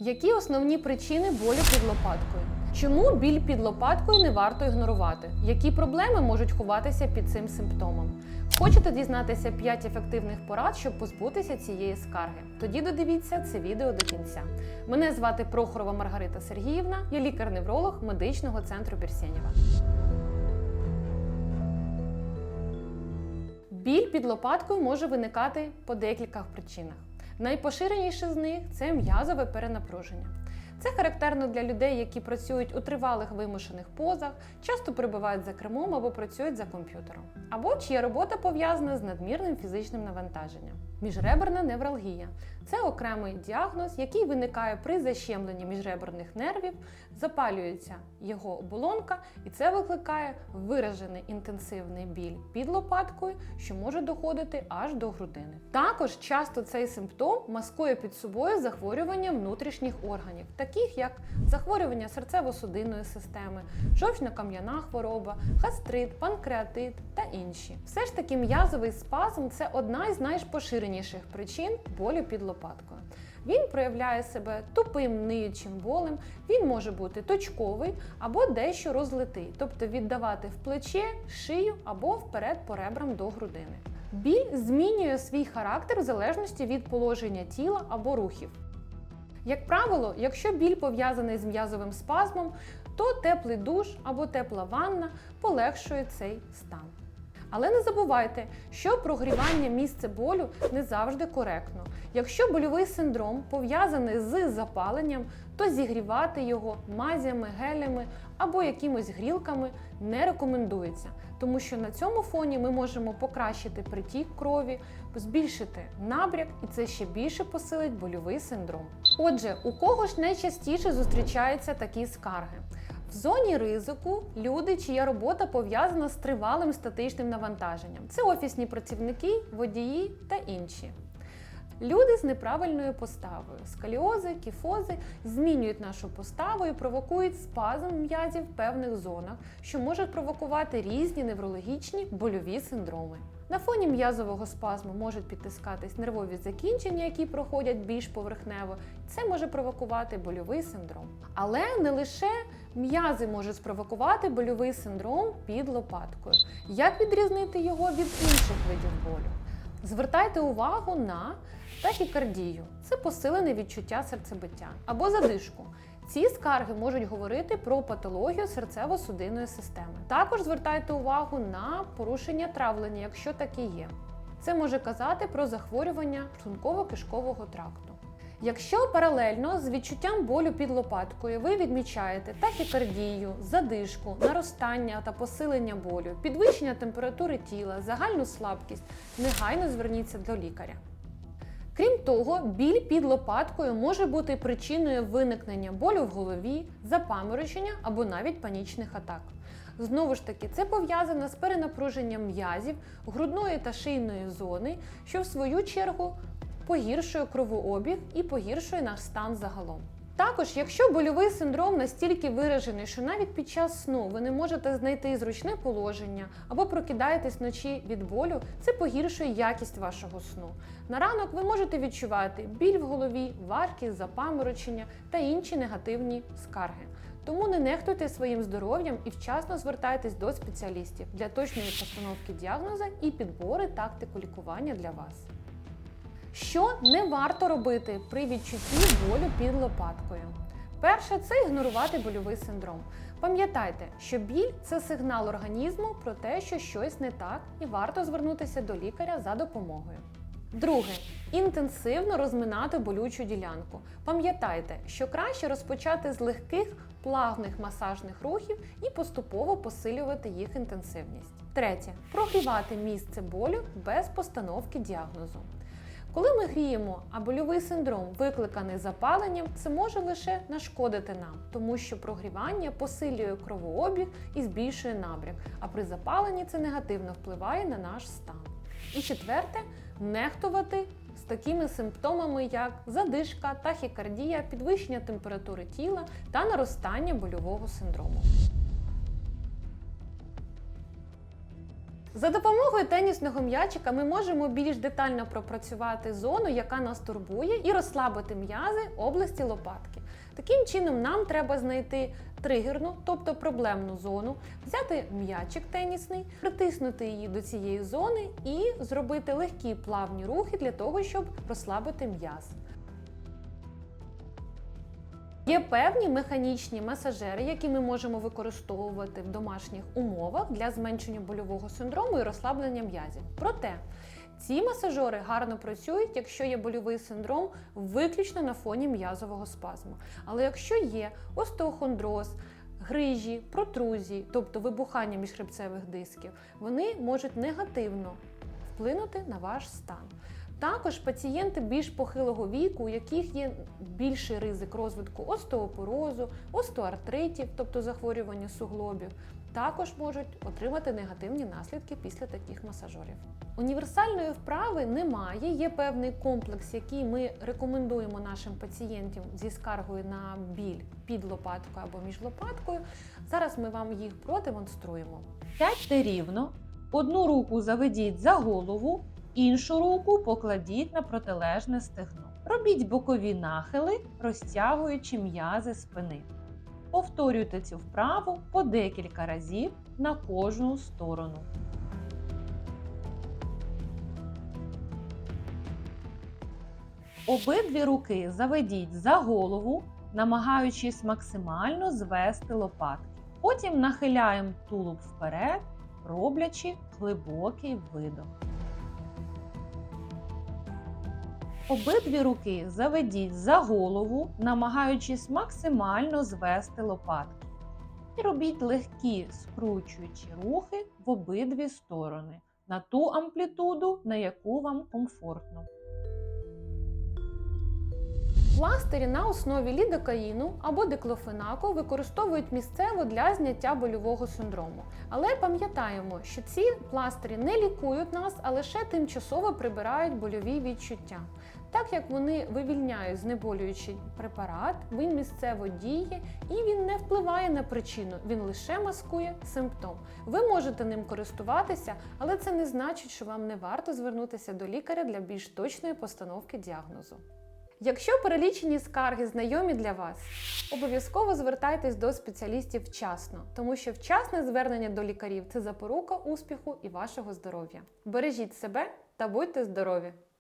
Які основні причини болю під лопаткою? Чому біль під лопаткою не варто ігнорувати? Які проблеми можуть ховатися під цим симптомом? Хочете дізнатися 5 ефективних порад, щоб позбутися цієї скарги? Тоді додивіться це відео до кінця. Мене звати Прохорова Маргарита Сергіївна, я лікар-невролог медичного центру Бірсєнєва. Біль під лопаткою може виникати по декількох причинах. Найпоширеніше з них це м'язове перенапруження. Це характерно для людей, які працюють у тривалих вимушених позах, часто перебувають за кермом або працюють за комп'ютером, або чия робота пов'язана з надмірним фізичним навантаженням. Міжреберна невралгія це окремий діагноз, який виникає при защемленні міжреберних нервів, запалюється його оболонка, і це викликає виражений інтенсивний біль під лопаткою, що може доходити аж до грудини. Також часто цей симптом маскує під собою захворювання внутрішніх органів, таких як захворювання серцево-судинної системи, жовчно-кам'яна хвороба, гастрит, панкреатит та інші. Все ж таки, м'язовий спазм це одна із найпоширеніших причин болю під лопаткою. Він проявляє себе тупим ниючим болем, він може бути точковий або дещо розлитий, тобто віддавати в плече, шию або вперед по ребрам до грудини. Біль змінює свій характер в залежності від положення тіла або рухів. Як правило, якщо біль пов'язаний з м'язовим спазмом, то теплий душ або тепла ванна полегшує цей стан. Але не забувайте, що прогрівання місця болю не завжди коректно. Якщо больовий синдром пов'язаний з запаленням, то зігрівати його мазями, гелями або якимось грілками не рекомендується, тому що на цьому фоні ми можемо покращити притік крові, збільшити набряк, і це ще більше посилить больовий синдром. Отже, у кого ж найчастіше зустрічаються такі скарги? В зоні ризику люди, чия робота пов'язана з тривалим статичним навантаженням. Це офісні працівники, водії та інші. Люди з неправильною поставою, скаліози, кіфози змінюють нашу поставу і провокують спазм м'язів в певних зонах, що можуть провокувати різні неврологічні больові синдроми. На фоні м'язового спазму можуть підтискатись нервові закінчення, які проходять більш поверхнево. Це може провокувати больовий синдром. Але не лише м'язи можуть спровокувати больовий синдром під лопаткою. Як відрізнити його від інших видів болю? Звертайте увагу на тахікардію. Це посилене відчуття серцебиття або задишку. Ці скарги можуть говорити про патологію серцево-судинної системи. Також звертайте увагу на порушення травлення, якщо таке є. Це може казати про захворювання шлунково-кишкового тракту. Якщо паралельно з відчуттям болю під лопаткою ви відмічаєте тахікардію, задишку, наростання та посилення болю, підвищення температури тіла, загальну слабкість, негайно зверніться до лікаря. Крім того, біль під лопаткою може бути причиною виникнення болю в голові, запаморочення або навіть панічних атак. Знову ж таки, це пов'язано з перенапруженням м'язів, грудної та шийної зони, що в свою чергу погіршує кровообіг і погіршує наш стан загалом. Також, якщо больовий синдром настільки виражений, що навіть під час сну ви не можете знайти зручне положення або прокидаєтесь вночі від болю, це погіршує якість вашого сну. На ранок ви можете відчувати біль в голові, варкість, запаморочення та інші негативні скарги. Тому не нехтуйте своїм здоров'ям і вчасно звертайтесь до спеціалістів для точної постановки діагноза і підбори тактику лікування для вас. Що не варто робити при відчутті болю під лопаткою? Перше це ігнорувати больовий синдром. Пам'ятайте, що біль це сигнал організму про те, що щось не так, і варто звернутися до лікаря за допомогою. Друге інтенсивно розминати болючу ділянку. Пам'ятайте, що краще розпочати з легких плавних масажних рухів і поступово посилювати їх інтенсивність. Третє прогрівати місце болю без постановки діагнозу. Коли ми гріємо, а больовий синдром викликаний запаленням, це може лише нашкодити нам, тому що прогрівання посилює кровообіг і збільшує набряк, а при запаленні це негативно впливає на наш стан. І четверте нехтувати з такими симптомами, як задишка, тахікардія, підвищення температури тіла та наростання больового синдрому. За допомогою тенісного м'ячика ми можемо більш детально пропрацювати зону, яка нас турбує, і розслабити м'язи області лопатки. Таким чином, нам треба знайти тригерну, тобто проблемну зону, взяти м'ячик тенісний, притиснути її до цієї зони і зробити легкі плавні рухи для того, щоб розслабити м'яз. Є певні механічні масажери, які ми можемо використовувати в домашніх умовах для зменшення больового синдрому і розслаблення м'язів. Проте ці масажери гарно працюють, якщо є больовий синдром виключно на фоні м'язового спазму. Але якщо є остеохондроз, грижі, протрузії, тобто вибухання міжхребцевих дисків, вони можуть негативно вплинути на ваш стан. Також пацієнти більш похилого віку, у яких є більший ризик розвитку остеопорозу, остеоартритів, тобто захворювання суглобів, також можуть отримати негативні наслідки після таких масажерів. Універсальної вправи немає, є певний комплекс, який ми рекомендуємо нашим пацієнтам зі скаргою на біль під лопаткою або між лопаткою. Зараз ми вам їх продемонструємо. Сядьте рівно, одну руку заведіть за голову, іншу руку покладіть на протилежне стегно. Робіть бокові нахили, розтягуючи м'язи спини. Повторюйте цю вправу по декілька разів на кожну сторону. Обидві руки заведіть за голову, намагаючись максимально звести лопатки. Потім нахиляємо тулуб вперед, роблячи глибокий видох. Обидві руки заведіть за голову, намагаючись максимально звести лопатки. І робіть легкі скручуючі рухи в обидві сторони на ту амплітуду, на яку вам комфортно. Пластирі на основі лідокаїну або диклофенаку використовують місцево для зняття больового синдрому. Але пам'ятаємо, що ці пластирі не лікують нас, а лише тимчасово прибирають больові відчуття. Так як вони вивільняють знеболюючий препарат, він місцево діє і він не впливає на причину, він лише маскує симптом. Ви можете ним користуватися, але це не значить, що вам не варто звернутися до лікаря для більш точної постановки діагнозу. Якщо перелічені скарги знайомі для вас, обов'язково звертайтесь до спеціалістів вчасно, тому що вчасне звернення до лікарів це запорука успіху і вашого здоров'я. Бережіть себе та будьте здорові!